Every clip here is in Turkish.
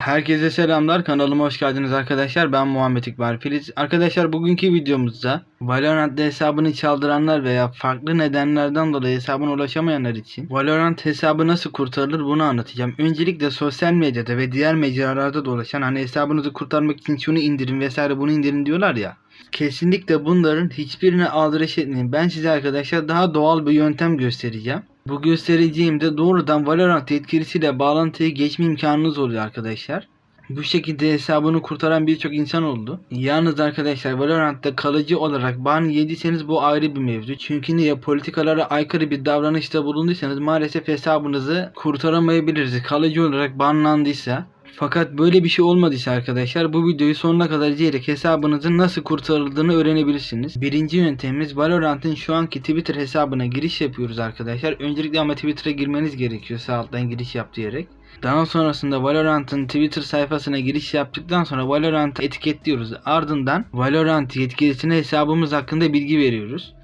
Herkese selamlar. Kanalıma hoş geldiniz arkadaşlar. Ben Muhammed İkbal Filiz. Arkadaşlar bugünkü videomuzda Valorant'ta hesabını çaldıranlar veya farklı nedenlerden dolayı hesabına ulaşamayanlar için Valorant hesabı nasıl kurtarılır bunu anlatacağım. Öncelikle sosyal medyada ve diğer mecralarda dolaşan hani hesabınızı kurtarmak için şunu indirin vesaire bunu indirin diyorlar ya. Kesinlikle bunların hiçbirine adres etmeyin. Ben size arkadaşlar daha doğal bir yöntem göstereceğim. Bu göstereceğimde doğrudan Valorant yetkilisiyle bağlantıya geçme imkanınız oluyor arkadaşlar. Bu şekilde hesabını kurtaran birçok insan oldu. Yalnız arkadaşlar Valorant'ta kalıcı olarak ban yediyseniz bu ayrı bir mevzu. Çünkü niye politikalara aykırı bir davranışta bulunduysanız maalesef hesabınızı kurtaramayabiliriz. Kalıcı olarak banlandıysa. Fakat böyle bir şey olmadıysa arkadaşlar bu videoyu sonuna kadar izleyerek hesabınızın nasıl kurtarıldığını öğrenebilirsiniz. Birinci yöntemimiz Valorant'ın şu anki Twitter hesabına giriş yapıyoruz arkadaşlar. Öncelikle ama Twitter'a girmeniz gerekiyor sağ alttan giriş yap diyerek. Daha sonrasında Valorant'ın Twitter sayfasına giriş yaptıktan sonra Valorant'ı etiketliyoruz. Ardından Valorant yetkilisine hesabımız hakkında bilgi veriyoruz.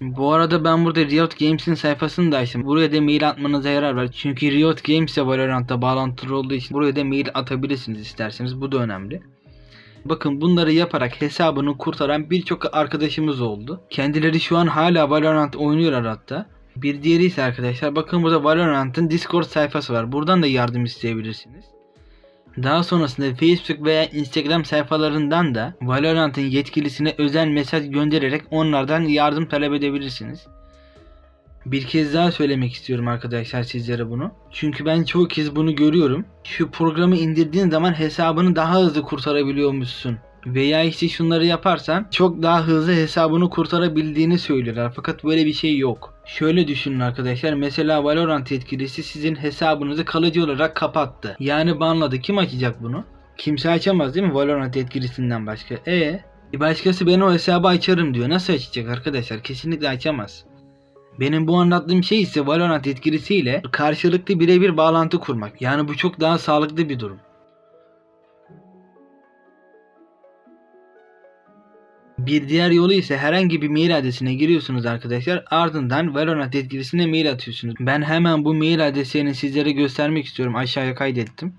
Bu arada ben burada Riot Games'in sayfasını da açtım. Buraya da mail atmanıza yarar var. Çünkü Riot Games de Valorant'ta bağlantılı olduğu için buraya da mail atabilirsiniz isterseniz. Bu da önemli. Bakın bunları yaparak hesabını kurtaran birçok arkadaşımız oldu. Kendileri şu an hala Valorant oynuyorlar hatta. Bir diğeri ise arkadaşlar bakın burada Valorant'ın Discord sayfası var. Buradan da yardım isteyebilirsiniz. Daha sonrasında Facebook veya Instagram sayfalarından da Valorant'ın yetkilisine özel mesaj göndererek onlardan yardım talep edebilirsiniz. Bir kez daha söylemek istiyorum arkadaşlar sizlere bunu. Çünkü ben çoğu kez bunu görüyorum. Şu programı indirdiğin zaman hesabını daha hızlı kurtarabiliyormuşsun. Veya işte şunları yaparsan çok daha hızlı hesabını kurtarabildiğini söylüyorlar. Fakat böyle bir şey yok. Şöyle düşünün arkadaşlar. Mesela Valorant yetkilisi sizin hesabınızı kalıcı olarak kapattı. Yani banladı. Kim açacak bunu? Kimse açamaz değil mi Valorant yetkilisinden başka? E başkası ben o hesabı açarım diyor. Nasıl açacak arkadaşlar? Kesinlikle açamaz. Benim bu anlattığım şey ise Valorant yetkilisiyle karşılıklı birebir bağlantı kurmak. Yani bu çok daha sağlıklı bir durum. Bir diğer yolu ise herhangi bir mail adresine giriyorsunuz arkadaşlar. Ardından Valorant yetkilisine mail atıyorsunuz. Ben hemen bu mail adreslerini sizlere göstermek istiyorum. Aşağıya kaydettim.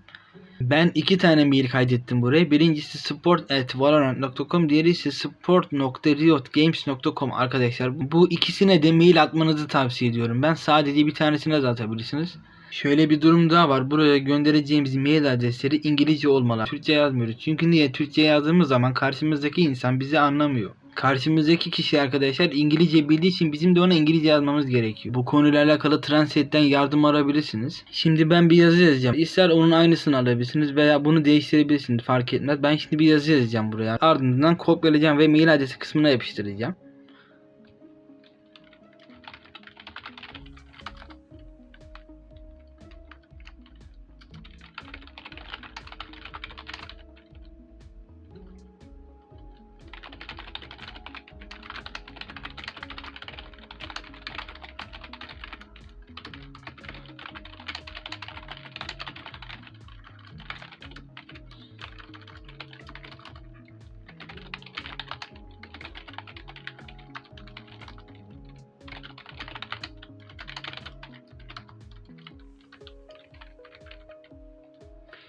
Ben iki tane mail kaydettim buraya. Birincisi support@valorant.com, diğeri ise support.riotgames.com arkadaşlar. Bu ikisine de mail atmanızı tavsiye ediyorum. Ben sadece bir tanesine de atabilirsiniz. Şöyle bir durum daha var. Buraya göndereceğimiz mail adresleri İngilizce olmalı. Türkçe yazmıyoruz. Çünkü niye? Türkçe yazdığımız zaman karşımızdaki insan bizi anlamıyor. Karşımızdaki kişi arkadaşlar İngilizce bildiği için bizim de ona İngilizce yazmamız gerekiyor. Bu konuyla alakalı Translate'den yardım arabilirsiniz. Şimdi ben bir yazı yazacağım. İster onun aynısını alabilirsiniz veya bunu değiştirebilirsiniz fark etmez. Ben şimdi bir yazı yazacağım buraya. Ardından kopyalayacağım ve mail adresi kısmına yapıştıracağım.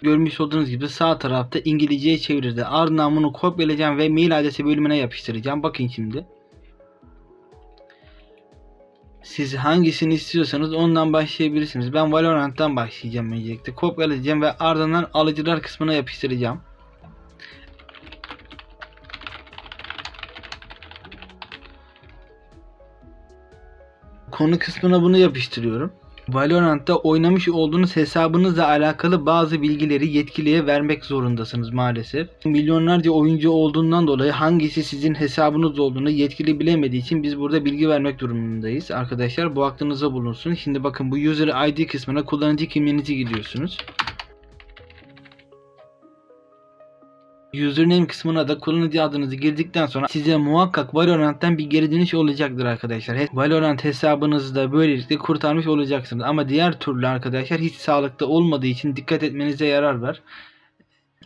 Görmüş olduğunuz gibi sağ tarafta İngilizceye çevirdi. Ardından bunu kopyalayacağım ve mail adresi bölümüne yapıştıracağım. Bakın şimdi. Siz hangisini istiyorsanız ondan başlayabilirsiniz. Ben Valorant'tan başlayacağım öncelikle. Kopyalayacağım ve ardından alıcılar kısmına yapıştıracağım. Konu kısmına bunu yapıştırıyorum. Valorant'ta oynamış olduğunuz hesabınızla alakalı bazı bilgileri yetkiliye vermek zorundasınız maalesef. Milyonlarca oyuncu olduğundan dolayı hangisi sizin hesabınız olduğunu yetkili bilemediği için biz burada bilgi vermek durumundayız. Arkadaşlar bu aklınıza bulunsun. Şimdi bakın bu user ID kısmına kullanıcı kimliğinizi gidiyorsunuz. Username kısmına da kullanıcı adınızı girdikten sonra size muhakkak Valorant'tan bir geri dönüş olacaktır arkadaşlar. Valorant hesabınızı da böylelikle kurtarmış olacaksınız. Ama diğer türlü arkadaşlar hiç sağlıklı olmadığı için dikkat etmenize yarar var.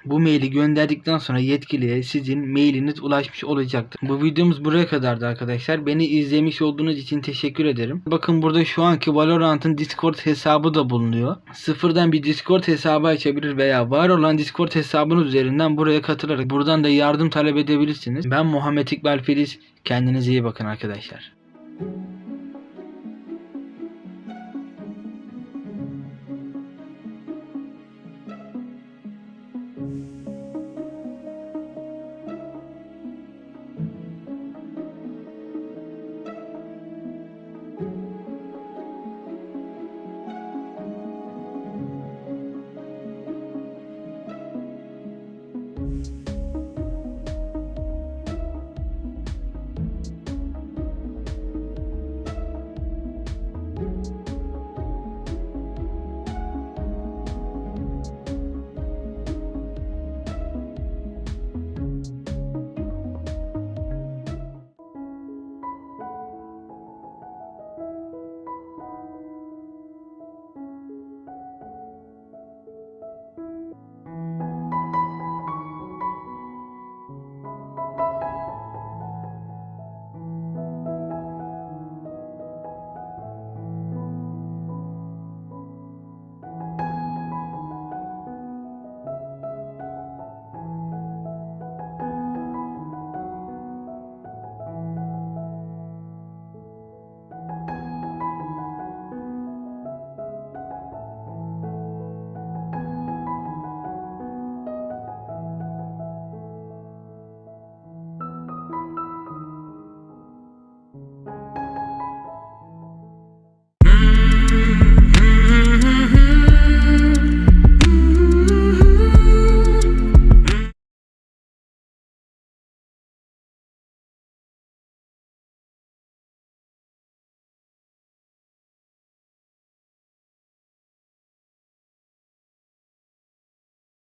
Bu maili gönderdikten sonra yetkiliye sizin mailiniz ulaşmış olacaktır. Bu videomuz buraya kadardı arkadaşlar. Beni izlemiş olduğunuz için teşekkür ederim. Bakın burada şu anki Valorant'ın Discord hesabı da bulunuyor. Sıfırdan bir Discord hesabı açabilir veya var olan Discord hesabınız üzerinden buraya katılarak buradan da yardım talep edebilirsiniz. Ben Muhammed İkbal Filiz. Kendinize iyi bakın arkadaşlar.